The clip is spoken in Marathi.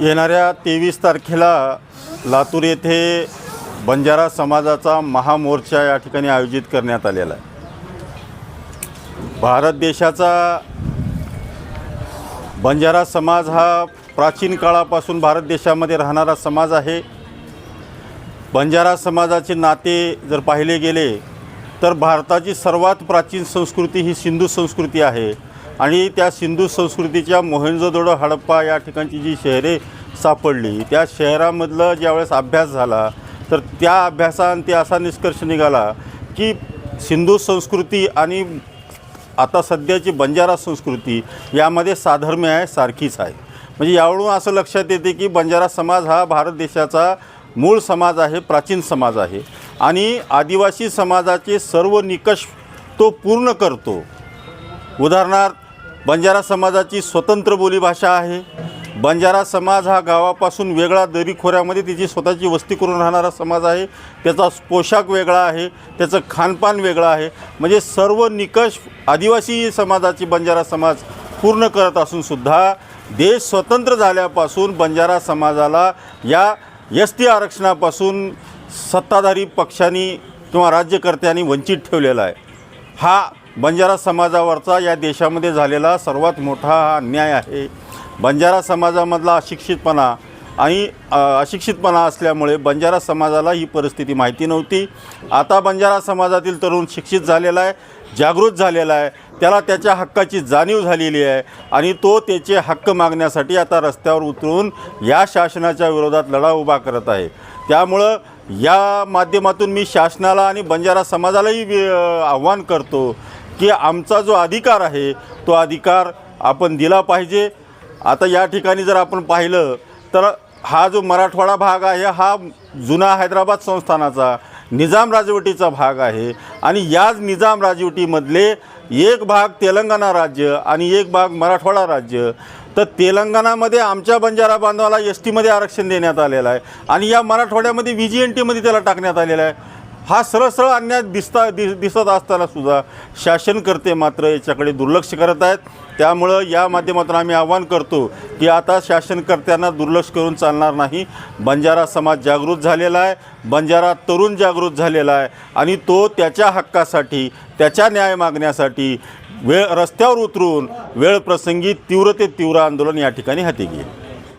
येणाऱ्या तेवीस तारखेला लातूर येथे बंजारा समाजाचा महामोर्चा या ठिकाणी आयोजित करण्यात आलेला आहे. भारत देशाचा बंजारा समाज हा प्राचीन काळापासून भारत देशामध्ये राहणारा समाज आहे. बंजारा समाजाचे नाते जर पाहिले गेले तर भारताची सर्वात प्राचीन संस्कृती ही सिंधू संस्कृती आहे. आणि त्या सिंधू संस्कृतीच्या मोहेंजोदडो हडप्पा या ठिकाणची जी शहरे सापडली त्या शहरामधलं ज्यावेळेस अभ्यास झाला तर त्या अभ्यासांती असा निष्कर्ष निघाला की सिंधू संस्कृती आणि आता सध्याची बंजारा संस्कृती यामध्ये साधर्म्य आहे सारखीच आहे. म्हणजे यावरून असं लक्षात येते की बंजारा समाज हा भारत देशाचा मूळ समाज आहे प्राचीन समाज आहे. आणि आदिवासी समाजाचे सर्व निकष तो पूर्ण करतो. उदाहरणार्थ बंजारा समाजाची स्वतंत्र बोलीभाषा आहे. बंजारा समाज हा गावापासून वेगळा दरीखोऱ्यामध्ये तिची स्वतःची वस्ती करून राहणारा समाज आहे. त्याचा पोशाख वेगळा आहे. त्याचं खानपान वेगळं आहे. म्हणजे सर्व निकष आदिवासी समाजाची बंजारा समाज पूर्ण करत असूनसुद्धा देश स्वतंत्र झाल्यापासून बंजारा समाजाला या एस टी आरक्षणापासून सत्ताधारी पक्षांनी किंवा राज्यकर्त्यांनी वंचित ठेवलेला आहे. हा बंजारा समाजावरचा या देशामध्ये झालेला सर्वात मोठा हा अन्याय आहे. बंजारा समाजामधला अशिक्षितपणा आणि अशिक्षितपणा असल्यामुळे बंजारा समाजाला ही परिस्थिती माहिती नव्हती. आता बंजारा समाजातील तरुण शिक्षित झालेला आहे जागृत झालेला आहे. त्याला त्याच्या हक्काची जाणीव झालेली आहे आणि तो त्याचे हक्क मागण्यासाठी आता रस्त्यावर उतरून या शासनाच्या विरोधात लढा उभा करत आहे. त्यामुळं या माध्यमातून मी शासनाला आणि बंजारा समाजालाही वि- आव्हान करतो. की आमचा जो अधिकार आहे तो अधिकार आपण दिला पाहिजे. आता या ठिकाणी जर आपण पाहिलं तर हा जो मराठवाडा भाग आहे हा जुना हैदराबाद संस्थानाचा निजाम राजवटीचा भाग आहे. आणि याच निजाम राजवटीमधले एक भाग तेलंगणा राज्य आणि एक भाग मराठवाडा राज्य. तर तेलंगणामध्ये आमच्या बंजारा बांधवाला एस टीमध्ये आरक्षण देण्यात आलेलं आहे. आणि या मराठवाड्यामध्ये व्ही जी एन टीमध्ये त्याला टाकण्यात आलेला आहे. हा सरळ सरळ अन्याय दिसता दि दिसत असताना सुद्धा शासनकर्ते मात्र याच्याकडे दुर्लक्ष करत आहेत. त्यामुळं या माध्यमातून आम्ही आवाहन करतो की आता शासनकर्त्यांना दुर्लक्ष करून चालणार नाही. बंजारा समाज जागृत झालेला आहे. बंजारा तरुण जागृत झालेला आहे. आणि तो त्याच्या हक्कासाठी त्याच्या न्याय मागण्यासाठी वेळ रस्त्यावर उतरून वेळ प्रसंगी तीव्र ते तीव्र आंदोलन या ठिकाणी हाती घेईल.